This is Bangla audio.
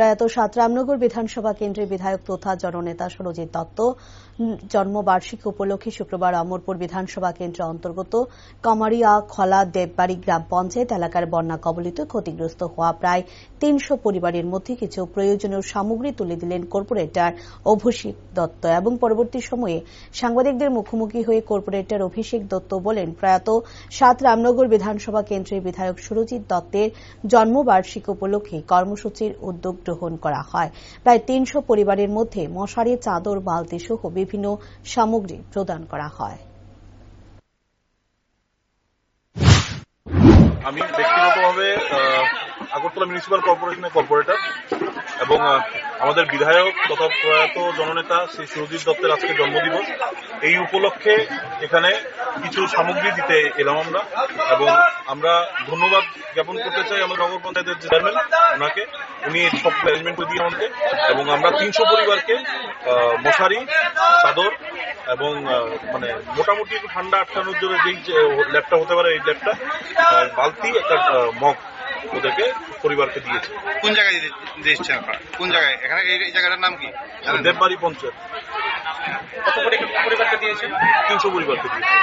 প্রয়াত সাত রামনগর বিধানসভা কেন্দ্রের বিধায়ক তথা জননেতা সরজিৎ দত্ত জন্মবার্ষিকী উপলক্ষে শুক্রবার অমরপুর বিধানসভা কেন্দ্র অন্তর্গত কমারিয়া খলা দেববাড়ি গ্রাম পঞ্চায়েত এলাকার বন্যা কবলিত ক্ষতিগ্রস্ত হওয়া প্রায় তিনশো পরিবারের মধ্যে কিছু প্রয়োজনীয় সামগ্রী তুলে দিলেন কর্পোরেটর অভিষেক দত্ত এবং পরবর্তী সময়ে সাংবাদিকদের মুখোমুখি হয়ে কর্পোরেটর অভিষেক দত্ত বলেন, প্রয়াত সাত রামনগর বিধানসভা কেন্দ্রের বিধায়ক সুরজিৎ দত্তের জন্মবার্ষিকী উপলক্ষে কর্মসূচির উদ্যোগ গ্রহণ করা হয়। প্রায় তিনশো পরিবারের মধ্যে মশারি চাদর, বালতি সহ বিভিন্ন সামগ্রী প্রদান করা হয়। আমি ব্যক্তিগতভাবে আগরতলা মিউনিসিপাল কর্পোরেশনের কর্পোরেটর এবং আমাদের বিধায়ক তথা প্রয়াত জননেতা শ্রী সুরজিৎ দত্তের আজকে জন্মদিবস। এই উপলক্ষে এখানে কিছু সামগ্রী দিতে এলাম আমরা এবং আমরা ধন্যবাদ জ্ঞাপন করতে চাই আমাদের নগর পঞ্চায়েতের চেয়ারম্যান, ওনাকে। উনি সব ম্যানেজমেন্ট করে দিয়ে আমাদেরকে এবং আমরা তিনশো পরিবারকে মশারি, চাদর এবং মানে মোটামুটি ঠান্ডা আটকানোর জন্য যেই ল্যাবটা হতে পারে এই ল্যাবটা বালতি, একটা মগ। ওদেরকে পরিবারকে দিয়েছে। কোন জায়গায় দিচ্ছেন আপনারা? কোন জায়গায়? এখানে এই জায়গাটার নাম কি? দেববাড়ি পঞ্চায়েত। কত পরিবারকে দিয়েছেন? তিনশো পরিবারকে দিয়েছে।